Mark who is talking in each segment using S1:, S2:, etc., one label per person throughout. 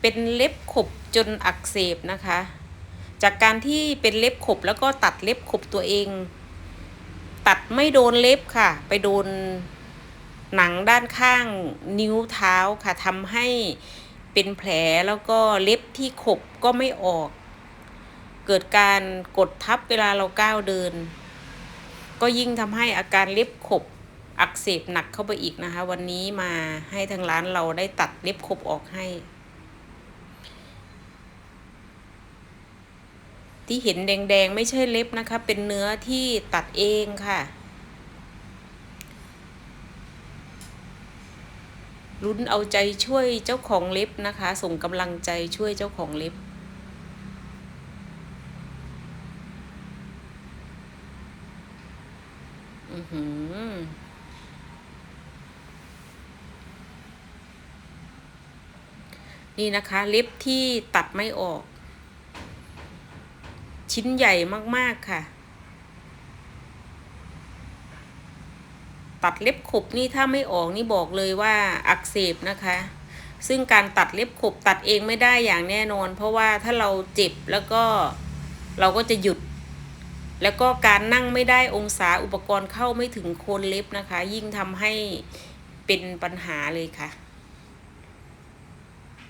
S1: เป็นเล็บขบจนอักเสบนะคะ จากการที่เป็นเล็บขบแล้วก็ตัดเล็บขบตัวเอง ตัดไม่โดนเล็บค่ะ ไปโดนหนังด้านข้างนิ้วเท้าค่ะทำให้เป็นแผลแล้วก็เล็บที่ขบก็ไม่ออก เกิดการกดทับเวลาเราก้าวเดิน ก็ยิ่งทำให้อาการเล็บขบอักเสบหนักเข้าไปอีกนะคะ วันนี้มาให้ทางร้านเราได้ตัดเล็บขบออกให้ ที่เห็นแดงๆ ไม่ใช่เล็บนะคะ เป็นเนื้อที่ตัดเองค่ะลุ้นเอาใจช่วยเจ้าของเล็บนะคะ ส่งกำลังใจช่วยเจ้าของเล็บ อือหือนี่นะคะ เล็บที่ตัดไม่ออก ชิ้นใหญ่มากๆค่ะ ตัดเล็บขบนี่ถ้าไม่ออกนี่บอกเลยว่าอักเสบนะคะ ซึ่งการตัดเล็บขบตัดเองไม่ได้อย่างแน่นอน เพราะว่าถ้าเราเจ็บแล้วก็เราก็จะหยุด แล้วก็การนั่งไม่ได้องศาอุปกรณ์เข้าไม่ถึงโคนเล็บนะคะ ยิ่งทำให้เป็นปัญหาเลยค่ะ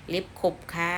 S1: เล็บขบค่ะ